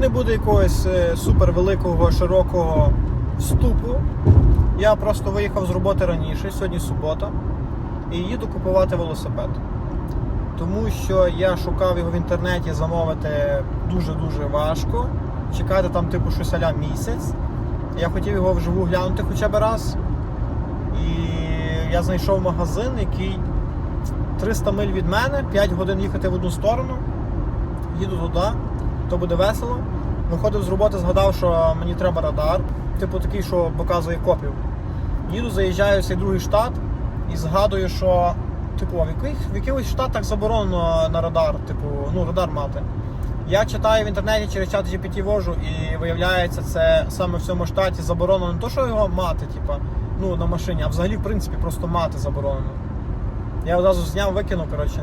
не буде якогось е, супер великого, широкого вступу. Я просто виїхав з роботи раніше, сьогодні субота, і їду купувати велосипед. Тому що я шукав його в інтернеті замовити дуже-дуже важко. Чекати там, типу, щось аля місяць. Я хотів його вживу глянути хоча б раз. І я знайшов магазин, який 300 миль від мене, 5 годин їхати в одну сторону. Їду туди, то буде весело. Виходив з роботи, згадав, що мені треба радар, типу такий, що показує копів. Їду, заїжджаю в цей другий штат і згадую, що типу, в яких в якихось штатах заборонено на радар, типу, ну, радар мати. Я читаю в інтернеті через чат GPT вожу, і виявляється, це саме в цьому штаті заборонено не то, що його мати, типу, ну, на машині, а взагалі, в принципі, просто мати заборонено. Я одразу зняв, викинув, коротше.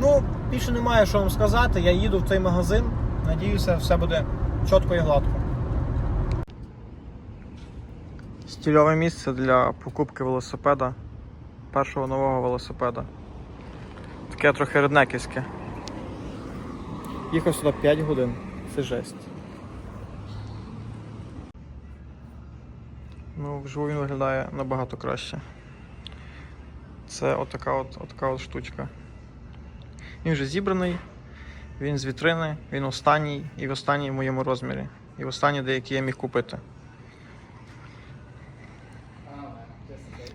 Ну, більше немає що вам сказати. Я їду в цей магазин. Надіюся, все буде чітко і гладко. Стільове місце для покупки велосипеда. Першого нового велосипеда. Таке трохи реднеківське. Їхав сюди 5 годин. Це жесть. Ну, вживу він виглядає набагато краще. Це отака от, отака от штучка. Він вже зібраний, він з вітрини, він останній і в останній моєму розмірі. І в останній, де який я міг купити.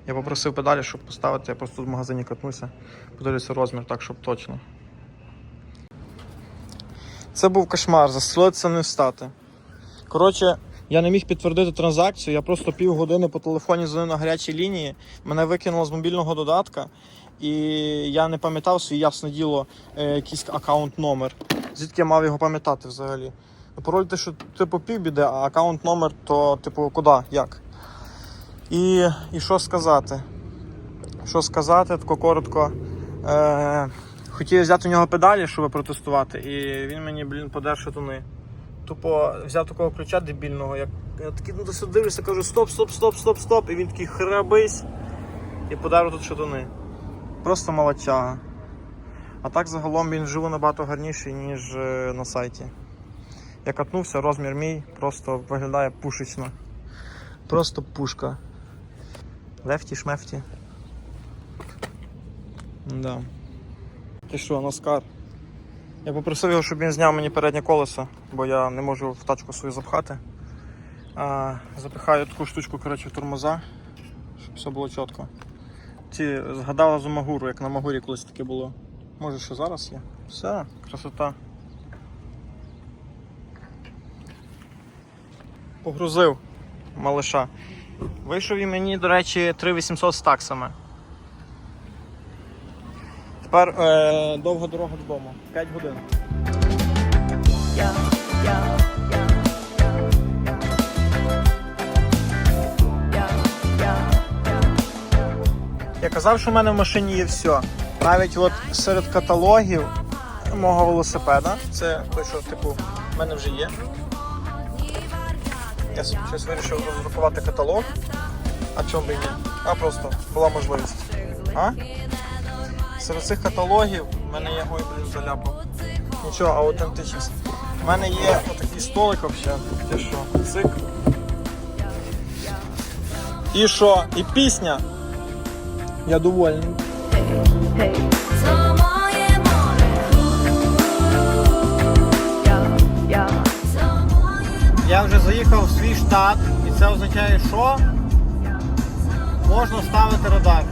Я попросив педалі, щоб поставити, я просто в магазині катнуся, подивлюся розмір так, щоб точно. Це був кошмар, застрілитися не встати. Коротше, я не міг підтвердити транзакцію, я просто півгодини по телефоні дзвонив на гарячій лінії, мене викинуло з мобільного додатка, і я не пам'ятав свій ясне діло, е, якийсь аккаунт номер. Звідки я мав його пам'ятати взагалі? Ну, Пароль те, що типу півбіде, а аккаунт номер, то типу куди, як? І, і що сказати? Що сказати, тако коротко. Е, хотів взяти у нього педалі, щоб протестувати, і він мені, блін, подер шатуни. Тупо взяв такого ключа дебільного, як я такий ну, досить дивлюся, кажу стоп, стоп, стоп, стоп, стоп. І він такий храбись і подарив тут шатуни. Просто молодчага. А так загалом він вживу набагато гарніший, ніж е, на сайті. Я катнувся, розмір мій просто виглядає пушечно. Просто пушка. Лефті шмефті. Да. Ти що, Наскар? Я попросив його, щоб він зняв мені переднє колесо, бо я не можу в тачку свою запхати. А, запихаю таку штучку коротше, в тормоза, щоб все було чітко. Ці згадала за Магуру, як на Магурі колись таке було. Може, що зараз є. Все, красота. Погрузив малиша. Вийшов і мені, до речі, 3800 з таксами. Тепер е, довга дорога додому. 5 годин. Я казав, що в мене в машині є все. Навіть от серед каталогів мого велосипеда, це той, що типу в мене вже є. Я щось вирішив роздрукувати каталог. А чому і ні? А просто була можливість. А? Серед цих каталогів в мене є. Ой, блін, заляпав. Нічого, аутентичність. У мене є отакий столик взагалі. Ти що? Цик. І що? І пісня. Я довольний. Я вже заїхав в свій штат, і це означає, що можна ставити радар.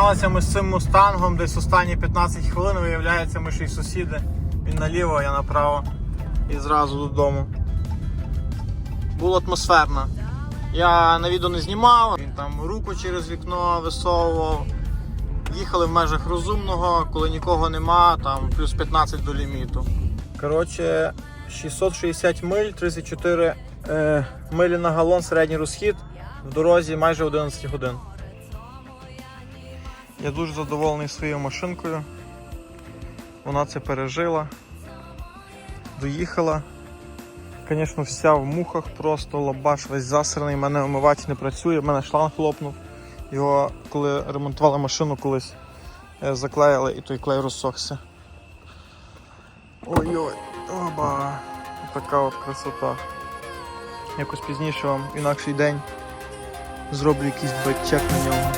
Розігналися ми з цим мустангом десь останні 15 хвилин. Виявляється, ми ще й сусіди. Він наліво, я направо. І зразу додому. Було атмосферно. Я на відео не знімав, він там руку через вікно висовував. Їхали в межах розумного, коли нікого нема, там плюс 15 до ліміту. Коротше, 660 миль, 34 е, милі на галон середній розхід. В дорозі майже 11 годин. Я дуже задоволений своєю машинкою. Вона це пережила. Доїхала. Звісно, вся в мухах, просто лабаш весь засраний, в мене омивач не працює, в мене шланг лопнув. Його, коли ремонтували машину колись, е, заклеїли і той клей розсохся. Ой-ой, оба. Така от красота. Якось пізніше вам інакший день зроблю якийсь бетчек на ньому.